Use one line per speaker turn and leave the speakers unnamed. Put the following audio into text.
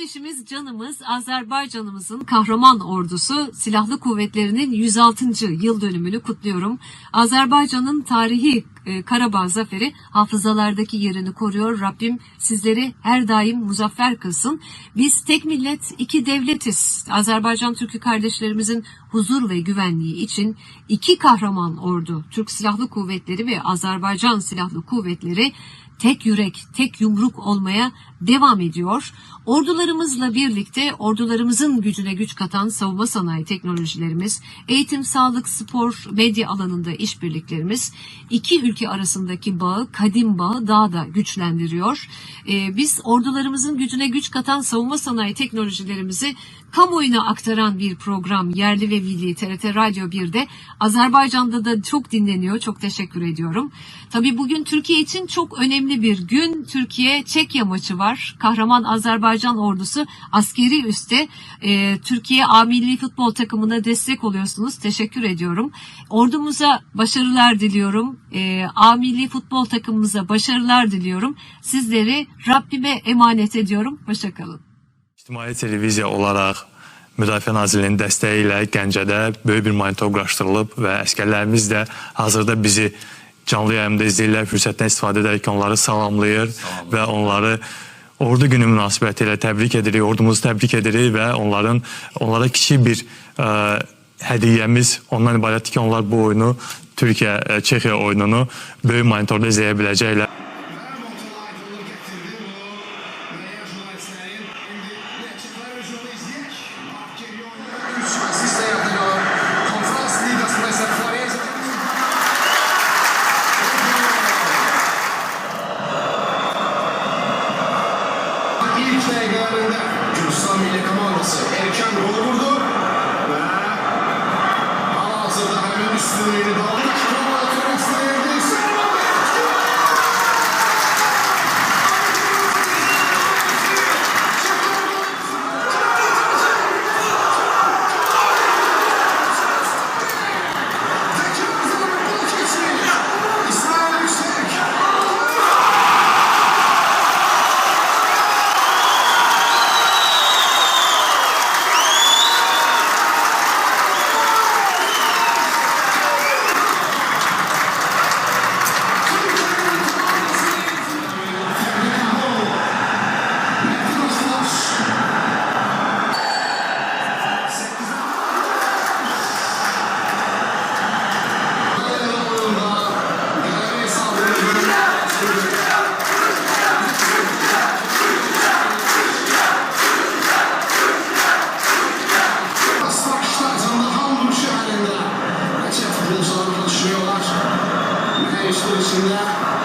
Kardeşimiz, canımız, Azerbaycanımızın kahraman ordusu Silahlı Kuvvetleri'nin 106. yıl dönümünü kutluyorum. Azerbaycan'ın tarihi e, Karabağ zaferi hafızalardaki yerini koruyor. Rabbim sizleri her daim muzaffer kılsın. Biz tek millet, iki devletiz. Azerbaycan Türk'ü kardeşlerimizin huzur ve güvenliği için iki kahraman ordu, Türk Silahlı Kuvvetleri ve Azerbaycan Silahlı Kuvvetleri tek yürek, tek yumruk olmaya devam ediyor. Ordularımızla birlikte ordularımızın gücüne güç katan savunma sanayi teknolojilerimiz, eğitim, sağlık, spor, medya alanında işbirliklerimiz iki ülke arasındaki bağı, kadim bağı daha da güçlendiriyor. Ee, biz ordularımızın gücüne güç katan savunma sanayi teknolojilerimizi kamuoyuna aktaran bir program yerli ve milli TRT Radyo 1'de Azerbaycan'da da çok dinleniyor. Çok teşekkür ediyorum. Tabii bugün Türkiye için çok önemli bir gün. Türkiye Çekya maçı var. Kahraman Azerbaycan ordusu askeri üste e, Türkiye A Milli Futbol takımına destek oluyorsunuz. Teşekkür ediyorum. Ordumuza başarılar diliyorum. E, A Milli Futbol takımımıza başarılar diliyorum. Sizleri Rabbime emanet ediyorum. Hoşçakalın.
İctimai televiziya olaraq Müdafiə Nazirliyinin dəstəyi ilə Gəncədə böyük bir monitor quraşdırılıb və əskərlərimiz də hazırda bizi canlı yayımda izləyirlər, fürsətdən istifadə edərək onları salamlayır və onları Ordu günü münasibəti ilə təbrik edirik, ordumuzu təbrik edirik və onların onlara kiçik bir ə, hədiyyəmiz ondan ibarətdir ki, onlar bu oyunu Türkiyə, ə, Çexiya oyununu böyük monitorda izləyə biləcəklər.
İlk erken golü vurdu. Ve halihazırda hemen üstünlüğünü de aldı. 西安